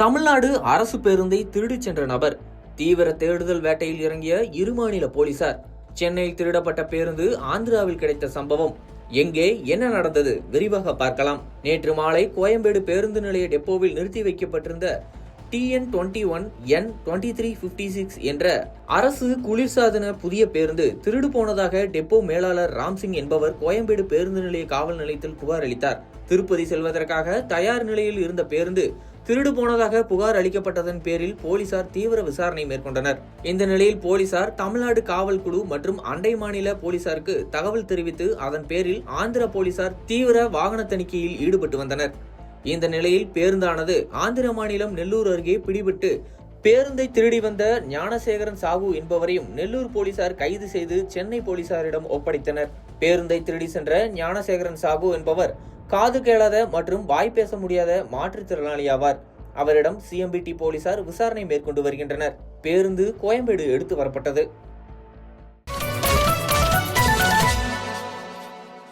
தமிழ்நாடு அரசு பேருந்தை திருடிச் சென்ற நபர். தீவிர தேடுதல் வேட்டையில் இறங்கிய இரு மாநில போலீசார். சென்னையில் திருடப்பட்ட பேருந்து ஆந்திராவில் கிடைத்த சம்பவம். எங்கே என்ன நடந்தது விரிவாக பார்க்கலாம். நேற்று மாலை கோயம்பேடு பேருந்து நிலைய டெப்போவில் நிறுத்தி வைக்கப்பட்டிருந்த TN twenty one N twenty three fifty six என்ற அரசு குளிர்சாதன புதிய பேருந்து திருடு போனதாக டெப்போ மேலாளர் ராம்சிங் என்பவர் கோயம்பேடு பேருந்து நிலைய காவல் நிலையத்தில் புகார் அளித்தார். திருப்பதி செல்வதற்காக தயார் நிலையில் இருந்த பேருந்து திருடு போனதாக புகார் அளிக்கப்பட்டதன் பேரில் போலீசார் தீவிர விசாரணை மேற்கொண்டனர். இந்த நிலையில் போலீசார் தமிழ்நாடு காவல் குழு மற்றும் அண்டை மாநில போலீசாருக்கு தகவல் தெரிவித்து அதன் பேரில் ஆந்திர போலீசார் தீவிர வாகன தணிக்கையில் ஈடுபட்டு வந்தனர். இந்த நிலையில் பேருந்தானது ஆந்திர மாநிலம் நெல்லூர் அருகே பிடிபட்டு பேருந்தை திருடி வந்த ஞானசேகரன் சாகு என்பவரையும் நெல்லூர் போலீசார் கைது செய்து சென்னை போலீசாரிடம் ஒப்படைத்தனர். பேருந்தை திருடி சென்ற ஞானசேகரன் சாகு என்பவர் காது கேளாத மற்றும் வாய் பேச முடியாத மாற்றுத்திறனாளி ஆவார் அவரிடம் சிஎம்பிடி போலீசார் விசாரணை மேற்கொண்டு வருகின்றனர். பேருந்து கோயம்பேடு எடுத்து வரப்பட்டது.